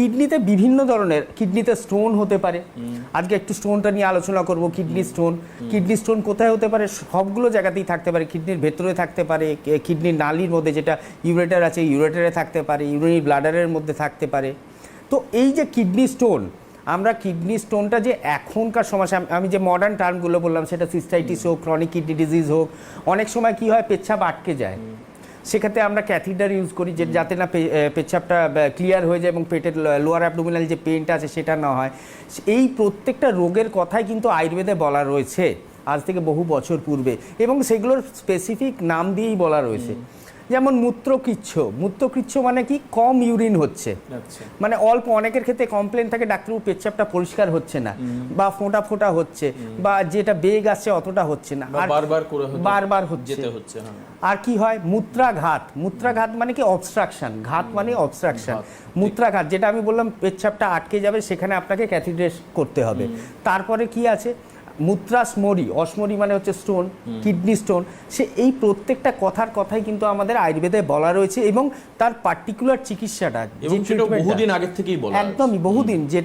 কিডনিতে বিভিন্ন ধরনের, কিডনিতে স্টোন হতে পারে। আজকে একটু স্টোনটা নিয়ে আলোচনা করব, কিডনি স্টোন কিডনি স্টোন কোথায় হতে পারে? সবগুলো জায়গাতেই থাকতে পারে। কিডনির ভেতরে থাকতে পারে কিডনির নালির মধ্যে যেটা ইউরেটার আছে ইউরেটারে থাকতে পারে ইউরিনারি ব্লাডারের মধ্যে থাকতে পারে। তো এই যে কিডনি স্টোন আমরা কিডনি স্টোনটা যে এখনকার সমস্যা আমি যে মডার্ন টার্মগুলো বললাম, সেটা সিস্টাইটিস হোক ক্রনিক কিডনি ডিজিজ হোক, অনেক সময় কি হয়, পেচ্ছাপ আটকে যায়। সেক্ষেত্রে আমরা ক্যাথিডার ইউজ করি যে যাতে না পে- পেচ্ছাপটা ক্লিয়ার হয়ে যায় এবং পেটের লোয়ার অ্যাবডোমিনাল যে পেনটা আছে সেটা না হয়। এই প্রত্যেকটা রোগের কথাই কিন্তু আয়ুর্বেদে বলা রয়েছে আজ থেকে বহু বছর পূর্বে। এবং সেগুলোর স্পেসিফিক নাম দিয়েই বলা রয়েছে। যেমন মূত্রকৃচ্ছ। মূত্রকৃচ্ছ মানে কি? কম ইউরিন হচ্ছে। আচ্ছা। মানে অল্প অনেকের ক্ষেত্রে কমপ্লেন থাকে ডাক্তারবাবু পেচ্ছাপটা পরিষ্কার হচ্ছে না বা ফোঁটা ফোঁটা হচ্ছে বা যেটা বেগ আসছে অতটা হচ্ছে না। আর বারবার করে বারবার হচ্ছে। হচ্ছে হ্যাঁ। আর কি হয়? মূত্রাঘাত। মূত্রাঘাত মানে কি? অবস্ট্রাকশন ঘাত মানে অবস্ট্রাকশন ঘাত, মূত্রাঘাত যেটা আমি বললাম পেচ্ছাপটা আটকে যাবে সেখানে আপনাকে ক্যাথিড্রেস করতে হবে। তারপরে কি আছে? মূত্রাসমরি অসমরি মানে হচ্ছে স্টোন কিডনি স্টোন সে এই প্রত্যেকটা কথার কথাই কিন্তু আমাদের আয়ুর্বেদে বলা রয়েছে এবং তার পার্টিকুলার চিকিৎসাটা এবং সেটা বহুদিন আগের থেকেই বলা একদমই বহুদিন যে